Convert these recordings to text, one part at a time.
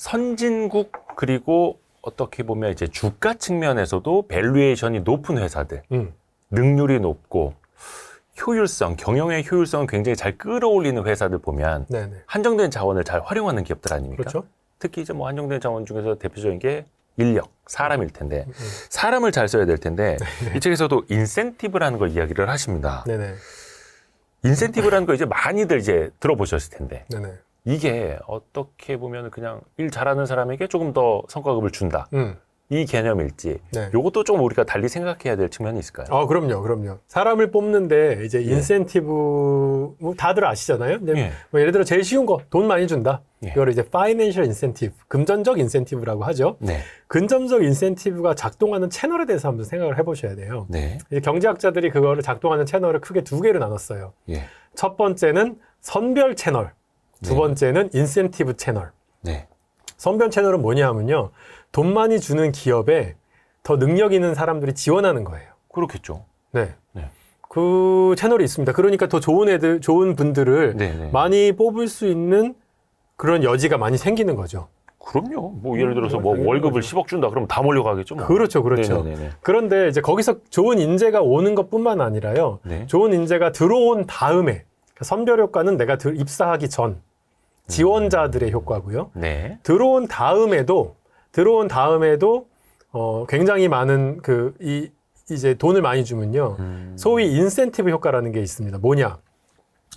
선진국 그리고 어떻게 보면 이제 주가 측면에서도 밸류에이션이 높은 회사들, 음. 능률이 높고 효율성, 경영의 효율성을 굉장히 잘 끌어올리는 회사들 보면 네네. 한정된 자원을 잘 활용하는 기업들 아닙니까? 그렇죠. 특히 이제 뭐 한정된 자원 중에서 대표적인 게 인력, 사람일 텐데 음. 사람을 잘 써야 될 텐데 이 책에서도 인센티브라는 걸 이야기를 하십니다. 네네. 인센티브라는 거 이제 많이들 이제 들어보셨을 텐데 네네. 이게 어떻게 보면 그냥 일 잘하는 사람에게 조금 더 성과급을 준다 음. 이 개념일지 네. 요것도 좀 우리가 달리 생각해야 될 측면이 있을까요? 아, 그럼요, 그럼요. 사람을 뽑는데 이제 예. 인센티브 뭐 다들 아시잖아요. 예. 뭐 예를 들어 제일 쉬운 거 돈 많이 준다. 예. 이걸 이제 파이낸셜 인센티브, 금전적 인센티브라고 하죠. 네, 금전적 인센티브가 작동하는 채널에 대해서 한번 생각을 해보셔야 돼요. 네, 이제 경제학자들이 그거를 작동하는 채널을 크게 두 개로 나눴어요. 예, 첫 번째는 선별 채널, 두 네. 번째는 인센티브 채널. 네, 선별 채널은 뭐냐 하면요. 돈 많이 주는 기업에 더 능력 있는 사람들이 지원하는 거예요. 그렇겠죠. 네. 네. 그 채널이 있습니다. 그러니까 더 좋은 애들, 좋은 분들을 네, 네. 많이 뽑을 수 있는 그런 여지가 많이 생기는 거죠. 그럼요. 뭐 예를 들어서 뭐 월급을 거죠. 10억 준다 그러면 다 몰려가겠죠. 뭐. 그렇죠, 그렇죠. 네, 네, 네. 그런데 이제 거기서 좋은 인재가 오는 것뿐만 아니라요. 네. 좋은 인재가 들어온 다음에 그러니까 선별 효과는 내가 들- 입사하기 전 지원자들의 효과고요. 네. 들어온 다음에도 들어온 다음에도 어, 굉장히 많은 그 이 이제 돈을 많이 주면요. 음. 소위 인센티브 효과라는 게 있습니다. 뭐냐?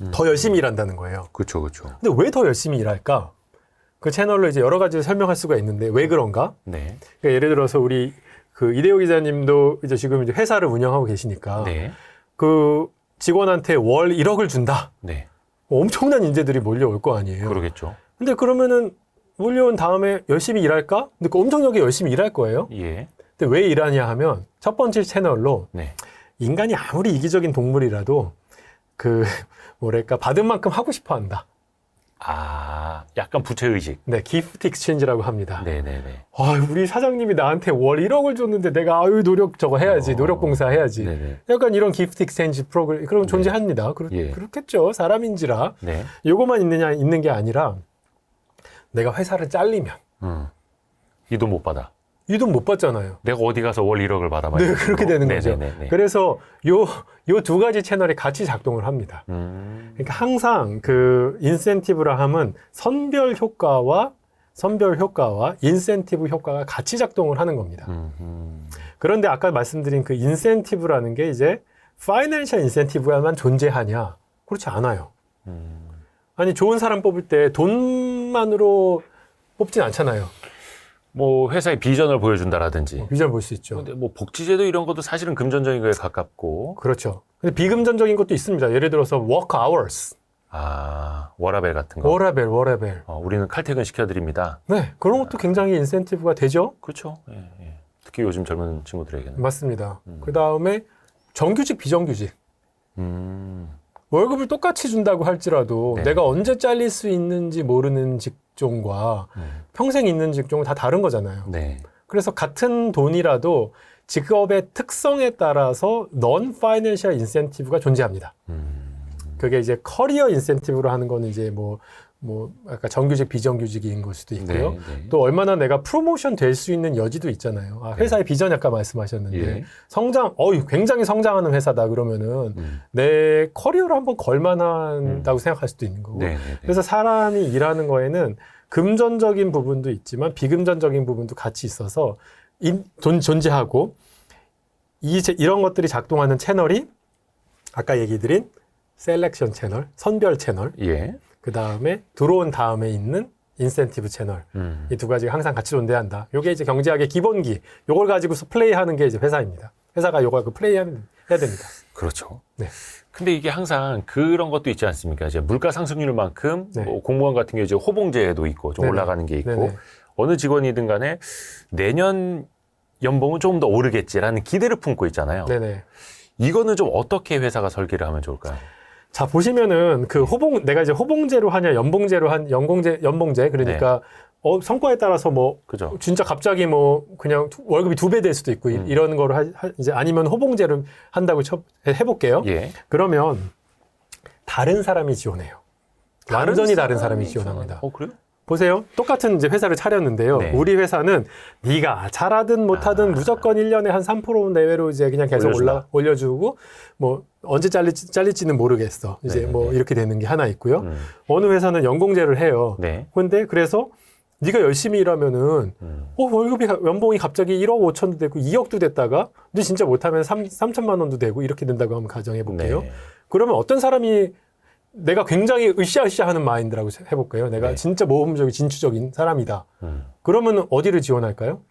음. 더 열심히 일한다는 거예요. 그렇죠, 그렇죠. 근데 왜 더 열심히 일할까? 그 채널로 이제 여러 가지 설명할 수가 있는데 왜 그런가? 네, 그러니까 예를 들어서 우리 그 이대호 기자님도 이제 지금 이제 회사를 운영하고 계시니까 네, 그 직원한테 월 1억을 준다. 네. 엄청난 인재들이 몰려올 거 아니에요. 그러겠죠. 근데 그러면은 몰려온 다음에 열심히 일할까? 근데 그 엄청나게 열심히 일할 거예요. 예, 근데 왜 일하냐 하면 첫 번째 채널로 네, 인간이 아무리 이기적인 동물이라도 그 뭐랄까 받은 만큼 하고 싶어 한다. 아, 약간 부채 의식. 네, 기프트 익스체인지라고 합니다. 네, 네, 네. 아, 우리 사장님이 나한테 월 1억을 줬는데 내가 아유 노력 저거 해야지. 어. 노력 봉사 해야지. 네, 네. 약간 이런 기프트 익스체인지 프로그램 그런 거 존재합니다. 그렇, 예. 그렇겠죠. 사람인지라. 네. 요거만 있느냐 있는 게 아니라 내가 회사를 잘리면 음. 이돈못 받아. 이 돈 못 받잖아요. 내가 어디 가서 월 1억을 받아 네, 그렇게 되는 거죠. 네, 네, 네. 그래서 요 요 두 가지 채널이 같이 작동을 합니다. 음. 그러니까 항상 그 인센티브라 함은 선별 효과와 선별 효과와 인센티브 효과가 같이 작동을 하는 겁니다. 음, 음. 그런데 아까 말씀드린 그 인센티브라는 게 이제 파이낸셜 인센티브야만 존재하냐? 그렇지 않아요. 음. 아니 좋은 사람 뽑을 때 돈만으로 뽑진 않잖아요. 뭐 회사의 비전을 보여준다라든지. 비전 볼수 있죠. 근데 뭐 복지제도 이런 것도 사실은 금전적인 거에 가깝고. 그렇죠. 근데 비금전적인 것도 있습니다. 예를 들어서 work hours, 아, 워라벨 같은 거. 워라벨, 워라벨. 어, 우리는 칼퇴근 시켜드립니다. 네, 그런 것도 굉장히 인센티브가 되죠. 그렇죠. 예, 예. 특히 요즘 젊은 친구들에게는. 맞습니다. 음. 그 다음에 정규직, 비정규직. 음. 월급을 똑같이 준다고 할지라도 네. 내가 언제 잘릴 수 있는지 모르는 직 종과 음. 평생 있는 직종은 다 다른 거잖아요. 네. 그래서 같은 돈이라도 직업의 특성에 따라서 non financial incentive가 존재합니다. 음. 그게 이제 커리어 인센티브로 하는 거는 이제 뭐, 뭐, 아까 정규직, 비정규직인 걸 수도 있고요. 네, 네. 또 얼마나 내가 프로모션 될 수 있는 여지도 있잖아요. 아, 회사의 비전 아까 말씀하셨는데 예. 성장, 어유 굉장히 성장하는 회사다 그러면은 음. 내 커리어를 한번 걸만한다고 생각할 수도 있는 거고. 네, 네, 네. 그래서 사람이 일하는 거에는 금전적인 부분도 있지만 비금전적인 부분도 같이 있어서 인- 돈 존재하고 이 제- 이런 것들이 작동하는 채널이 아까 얘기 드린 셀렉션 채널, 선별 채널, 예. 그 다음에 들어온 다음에 있는 인센티브 채널 음. 이 두 가지가 항상 같이 존재한다. 요게 이제 경제학의 기본기. 요걸 가지고서 플레이하는 게 이제 회사입니다. 회사가 요걸 그 플레이하면 해야 됩니다. 그렇죠. 네. 근데 이게 항상 그런 것도 있지 않습니까? 이제 물가 상승률만큼 네. 뭐 공무원 같은 경우 이제 호봉제도 있고 좀 네네. 올라가는 게 있고 네네. 어느 직원이든 간에 내년 연봉은 조금 더 오르겠지라는 기대를 품고 있잖아요. 네네. 이거는 좀 어떻게 회사가 설계를 하면 좋을까요? 자 보시면은 그 호봉 내가 이제 호봉제로 하냐 연봉제로 한 연봉제 연봉제 그러니까 어, 성과에 따라서 뭐 그죠? 진짜 갑자기 뭐 그냥 두- 월급이 두 배 될 수도 있고 이- 음. 이런 거를 하, 하- 이제 아니면 호봉제를 한다고 쳐, 해볼게요. 예. 그러면 다른 사람이 지원해요. 완전히 다른 사람이 지원하는- 지원합니다. 어, 그래요? 보세요. 똑같은 이제 회사를 차렸는데요. 네. 우리 회사는 네가 잘하든 못하든 아. 무조건 1년에 한 3% 내외로 이제 그냥 계속 올려준다. 올라 올려주고 뭐 언제 잘릴지 잘릴지는 모르겠어. 이제 네네네. 뭐 이렇게 되는 게 하나 있고요. 음. 어느 회사는 연공제를 해요. 네. 근데 그래서 네가 열심히 일하면은 음. 어, 월급이 가- 연봉이 갑자기 1억 5천도 되고 2억도 됐다가 너 진짜 못하면 3, 3천만 원도 되고 이렇게 된다고 한번 가정해 볼게요. 네. 그러면 어떤 사람이 내가 굉장히 으쌰으쌰 하는 마인드라고 해볼까요? 내가 네. 진짜 모험적인 진취적인 사람이다. 음. 그러면 어디를 지원할까요?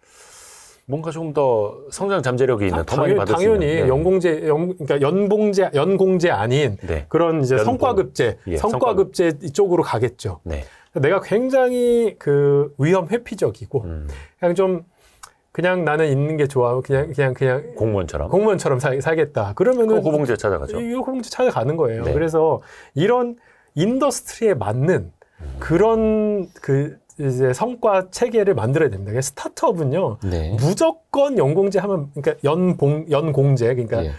뭔가 좀더 성장 잠재력이 있는 더 많이 당연, 받을 수 당연히 있는. 네. 연공제, 연, 그러니까 연봉제, 연공제 아닌 네. 그런 이제 연봉. 성과급제, 예, 성과급제 이쪽으로 가겠죠. 네. 내가 굉장히 그 위험 회피적이고 음. 그냥 좀 그냥 나는 있는 게 좋아. 그냥 그냥 그냥 공무원처럼. 공무원처럼 살, 살겠다. 그 그러면은 호봉제 찾아가죠. 이 호봉제 찾아가는 거예요. 네. 그래서 이런 인더스트리에 맞는 음. 그런 그 이제 성과 체계를 만들어야 됩니다. 그러니까 스타트업은요 네. 무조건 연공제 하면 그러니까 연봉 연공제 그러니까 예.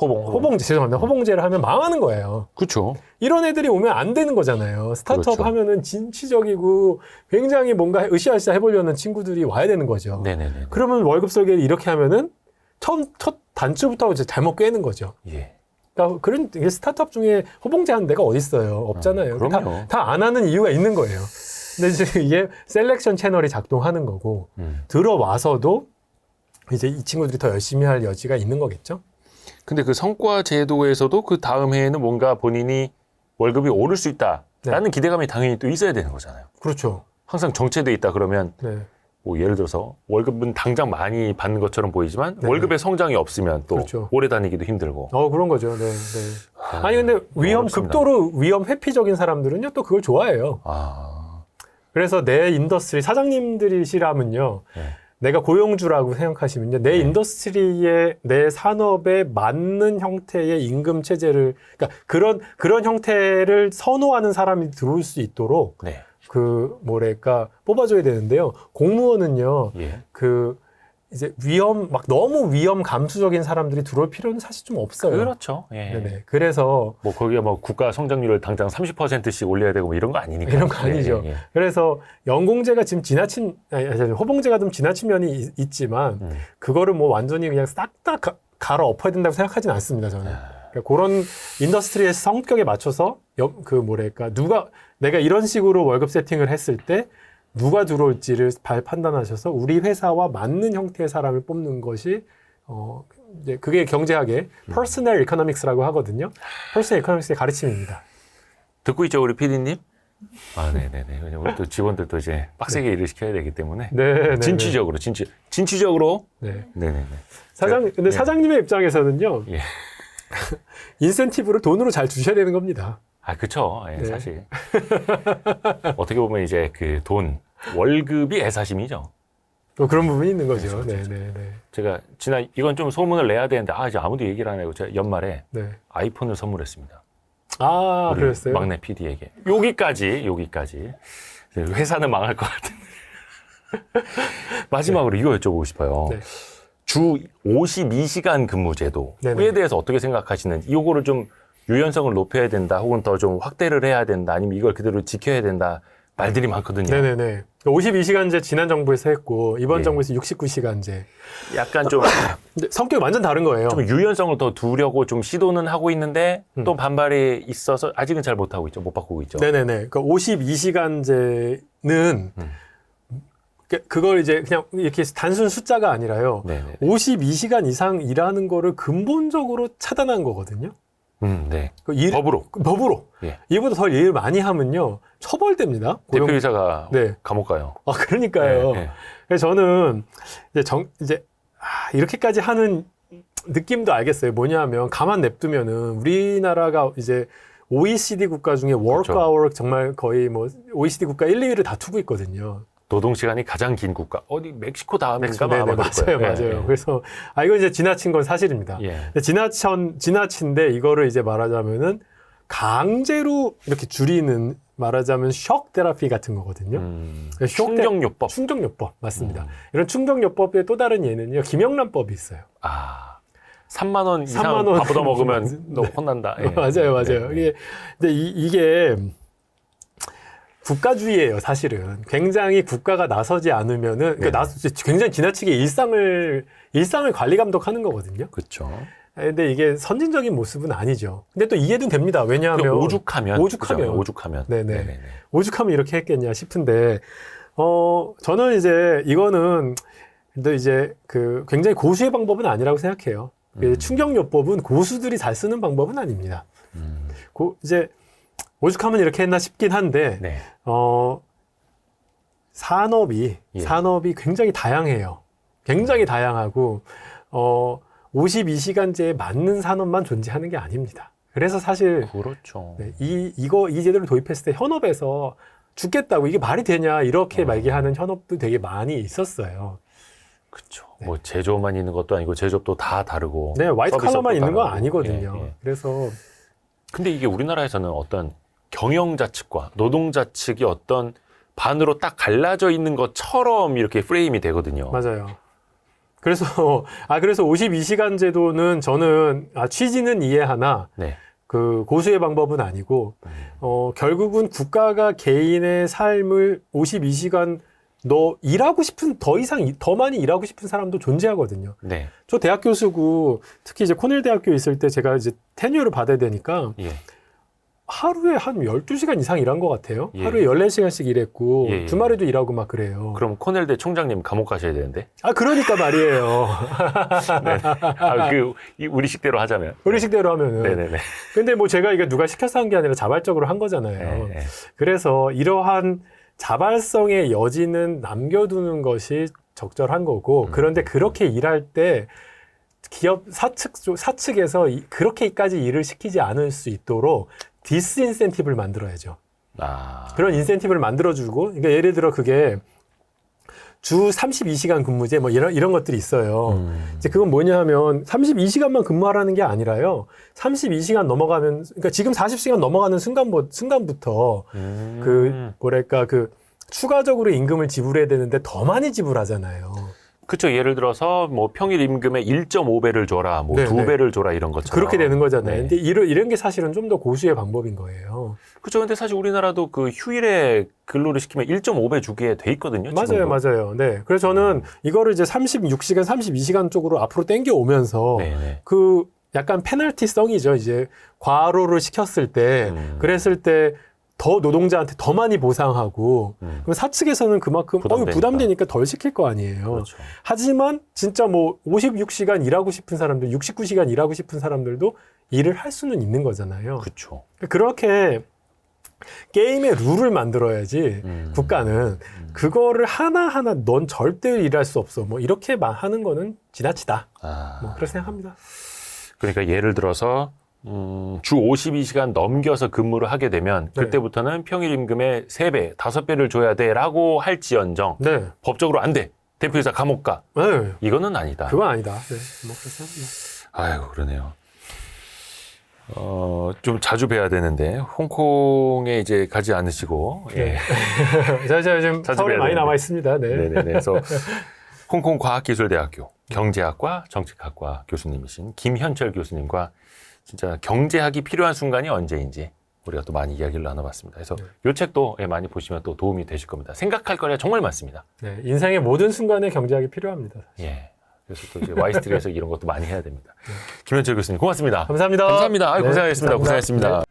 호봉. 호봉제 죄송합니다. 호봉제를 하면 망하는 거예요. 그렇죠. 이런 애들이 오면 안 되는 거잖아요. 스타트업 그렇죠. 하면은 진취적이고 굉장히 뭔가 으쌰으쌰 해보려는 친구들이 와야 되는 거죠. 네네네. 그러면 월급 설계를 이렇게 하면은 처음 첫 단추부터 이제 잘못 꿰는 거죠. 예. 그러니까 그런 스타트업 중에 호봉제 하는 데가 어디 있어요? 없잖아요. 음, 그럼요. 다안 하는 이유가 있는 거예요. 근데 이제 이게 셀렉션 채널이 작동하는 거고 음. 들어와서도 이제 이 친구들이 더 열심히 할 여지가 있는 거겠죠. 근데 그 성과 제도에서도 그 다음 해에는 뭔가 본인이 월급이 오를 수 있다라는 네. 기대감이 당연히 또 있어야 되는 거잖아요. 그렇죠. 항상 정체돼 있다 그러면 네. 뭐 예를 들어서 월급은 당장 많이 받는 것처럼 보이지만 네네. 월급의 성장이 없으면 또 그렇죠. 오래 다니기도 힘들고. 어 그런 거죠. 네. 네. 아 니 근데 위험 어렵습니다. 극도로 위험 회피적인 사람들은요 또 그걸 좋아해요. 아, 그래서 내 인더스트리 사장님들이시라면요. 네. 내가 고용주라고 생각하시면요. 내 네. 인더스트리에 내 산업에 맞는 형태의 임금 체제를 그러니까 그런 그런 형태를 선호하는 사람이 들어올 수 있도록 네. 그 뭐랄까 뽑아줘야 되는데요. 공무원은요. 예. 그 이제 위험 막 너무 위험 감수적인 사람들이 들어올 필요는 사실 좀 없어요. 그렇죠. 예. 네네. 그래서 뭐 거기가 뭐 국가 성장률을 당장 30%씩 올려야 되고 뭐 이런 거 아니니까. 이런 거 아니죠. 예, 예. 그래서 연공제가 지금 지나친 아니, 아니, 호봉제가 좀 지나친 면이 있, 있지만 음. 그거를 뭐 완전히 그냥 싹 다 갈아 엎어야 된다고 생각하진 않습니다. 저는 그러니까 그런 인더스트리의 성격에 맞춰서 여- 그 뭐랄까 누가 내가 이런 식으로 월급 세팅을 했을 때 누가 들어올지를 발 판단하셔서 우리 회사와 맞는 형태의 사람을 뽑는 것이 어 이제 그게 경제학의 퍼스널 이코노믹스라고 하거든요. 퍼스널 이코노믹스의 가르침입니다. 듣고 있죠, 우리 PD님? 아, 네네네. 왜냐면 우리 또 직원들도 이제 빡세게 일을 시켜야 되기 때문에. 네, 네, 네. 진취적으로, 진취, 진취적으로. 네. 네네네. 사장 근데 네. 사장님의 입장에서는요. 예. 인센티브를 돈으로 잘 주셔야 되는 겁니다. 아, 그쵸. 예, 네. 사실. 어떻게 보면 이제 그 돈, 월급이 애사심이죠. 또 그런 부분이 있는 거죠. 그렇죠, 네, 그렇죠. 네, 네. 제가 지난, 이건 좀 소문을 내야 되는데, 아, 이제 아무도 얘기를 안 하고, 제가 연말에 네. 아이폰을 선물했습니다. 아, 우리 그랬어요. 막내 PD에게. 여기까지, 여기까지. 회사는 망할 것 같은. 마지막으로 이거 여쭤보고 싶어요. 네. 주 52시간 근무 제도에 네네. 대해서 어떻게 생각하시는지, 이거를 좀 유연성을 높여야 된다, 혹은 더 좀 확대를 해야 된다, 아니면 이걸 그대로 지켜야 된다, 말들이 많거든요. 네, 네, 네. 52시간제 지난 정부에서 했고 이번 예. 정부에서 69시간제. 약간 좀, 성격이 완전 다른 거예요. 좀 유연성을 더 두려고 좀 시도는 하고 있는데, 음. 또 반발이 있어서 아직은 잘 못 하고 있죠. 못 바꾸고 있죠. 네, 네, 네. 그러니까 52시간제는 음. 그걸 이제 그냥 이렇게 단순 숫자가 아니라요. 네네. 52시간 이상 일하는 거를 근본적으로 차단한 거거든요. 음, 네. 그 일, 법으로. 법으로. 예. 이보다 더 일 많이 하면요. 처벌됩니다. 고용- 대표이사가 네. 감옥 가요. 아, 그러니까요. 네, 네. 그래서 저는 이제 정 이제 아, 이렇게까지 하는 느낌도 알겠어요. 뭐냐면 가만 냅두면은 우리나라가 이제 OECD 국가 중에 워크 그렇죠. 정말 거의 뭐 OECD 국가 1, 2위를 다투고 있거든요. 노동 시간이 가장 긴 국가. 어디 멕시코 다음인가 네, 네, 아마 맞아요, 거예요. 맞아요. 예, 그래서 아 이거 이제 지나친 건 사실입니다. 예. 예. 지나친 지나친데 이거를 이제 말하자면은 강제로 이렇게 줄이는 말하자면 shock 테라피 같은 거거든요. 음, 네, 쇼 때- 충격요법. 충격요법 맞습니다. 음. 이런 충격요법의 또 다른 예는요 김영란법이 있어요. 아, 3만 원 이상 3만 원. 밥보다 먹으면 네. 너 혼난다. 예. 맞아요, 맞아요. 네. 이게 근데 이, 이게 국가주의예요, 사실은. 굉장히 국가가 나서지 않으면은 네. 그러니까 나, 굉장히 지나치게 일상을 일상을 관리 감독하는 거거든요. 그렇죠. 근데 이게 선진적인 모습은 아니죠. 근데 또 이해도 됩니다. 왜냐하면 오죽하면 오죽하면. 그죠? 오죽하면 네네. 네네네. 오죽하면 이렇게 했겠냐 싶은데 어 저는 이제 이거는 근데 이제 그 굉장히 고수의 방법은 아니라고 생각해요. 그 음. 충격요법은 고수들이 잘 쓰는 방법은 아닙니다. 음, 고 이제 오죽하면 이렇게 했나 싶긴 한데 네. 어 산업이 예. 산업이 굉장히 다양해요. 굉장히 다양하고 어 52시간제에 맞는 산업만 존재하는 게 아닙니다. 그래서 사실 그렇죠. 네, 이 이거 이 제도를 도입했을 때 현업에서 죽겠다고 이게 말이 되냐 이렇게 어. 말기하는 현업도 되게 많이 있었어요. 그렇죠. 뭐 제조업만 있는 것도 아니고 제조업도 다 다르고. 네, 서비스업도 칼라만 있는 건. 아니거든요. 예, 예. 그래서 근데 이게 우리나라에서는 어떤 경영자 측과 노동자 측이 어떤 반으로 딱 갈라져 있는 것처럼 이렇게 프레임이 되거든요. 맞아요. 그래서 아 그래서 52시간 제도는 저는 아 취지는 이해하나 네. 그 고수의 방법은 아니고 어 결국은 국가가 개인의 삶을 52시간 너 일하고 싶은 더 이상 이- 더 많이 일하고 싶은 사람도 존재하거든요. 네. 저 대학 교수고 특히 이제 코넬 대학교에 있을 때 제가 이제 테뉴어를 받아야 되니까 예. 하루에 한 12시간 이상 일한 것 같아요. 예. 하루에 14시간씩 일했고 예, 예. 주말에도 일하고 막 그래요. 그럼 코넬대 총장님 감옥 가셔야 되는데. 아 그러니까 말이에요. 아, 그 이- 우리 식대로 하자면. 우리 식대로 하면은. 네 네 네. 근데 뭐 제가 이게 누가 시켜서 한 게 아니라 자발적으로 한 거잖아요. 네, 네. 그래서 이러한 자발성의 여지는 남겨두는 것이 적절한 거고 음. 그런데 그렇게 일할 때 기업 사측 쪽- 사측에서 이- 그렇게까지 일을 시키지 않을 수 있도록 디스인센티브를 만들어야죠. 아. 그런 인센티브를 만들어주고 그러니까 예를 들어 그게 주 32시간 근무제 뭐 이런 이런 것들이 있어요. 음. 이제 그건 뭐냐 하면 32시간만 근무하라는 게 아니라요. 32시간 넘어가면 그러니까 지금 40시간 넘어가는 순간 순간부터 음. 그 뭐랄까 그 추가적으로 임금을 지불해야 되는데 더 많이 지불하잖아요. 그쵸. 예를 들어서 뭐 평일 임금의 1.5배를 줘라, 뭐 네, 두 네. 배를 줘라 이런 것처럼. 그렇게 되는 거잖아요. 네. 근데 이런 이런 게 사실은 좀 더 고수의 방법인 거예요. 그렇죠. 근데 사실 우리나라도 그 휴일에 근로를 시키면 1.5배 주게 돼 있거든요. 맞아요, 지금도. 맞아요. 네. 그래서 저는 이거를 이제 36시간, 32시간 쪽으로 앞으로 당겨 오면서 네네. 그 약간 페널티성이죠. 이제 과로를 시켰을 때 음. 그랬을 때 더 노동자한테 더 많이 보상하고 음. 그럼 사측에서는 그만큼 부담되니까. 어, 부담되니까 덜 시킬 거 아니에요. 그렇죠. 하지만 진짜 뭐 56시간 일하고 싶은 사람들, 69시간 일하고 싶은 사람들도 일을 할 수는 있는 거잖아요. 그렇죠. 그렇게 게임의 룰을 만들어야지 음. 국가는 음. 그거를 하나하나 넌 절대 일할 수 없어. 뭐 이렇게 마- 하는 거는 지나치다. 아. 뭐 그렇게 생각합니다. 그러니까 예를 들어서 음, 주 52시간 넘겨서 근무를 하게 되면 네. 그때부터는 평일 임금의 3배, 5배를 줘야 돼라고 할지언정 네. 법적으로 안 돼. 대표이사 감옥 가. 네. 이거는 아니다. 그건 아니다. 네. 뭐 그렇게 생각합니다. 아유, 그러네요. 어, 좀 자주 뵈야 되는데 홍콩에 이제 가지 않으시고 예. 네. 제가, 제가 지금 자주 서울에 많이. 남아 있습니다. 네. 네네네. 그래서 홍콩 과학기술대학교 경제학과 정책학과 교수님이신 김현철 교수님과 진짜 경제학이 필요한 순간이 언제인지 우리가 또 많이 이야기를 나눠봤습니다. 그래서 네. 이 책도 예, 많이 보시면 또 도움이 되실 겁니다. 생각할 거리가 정말 많습니다. 네. 인생의 모든 순간에 경제학이 필요합니다. 예. 그래서 또 이제 와이스트리에서 이런 것도 많이 해야 됩니다. 김현철 교수님 고맙습니다. 감사합니다. 감사합니다. 아유, 네, 고생하셨습니다. 감사합니다. 고생하셨습니다.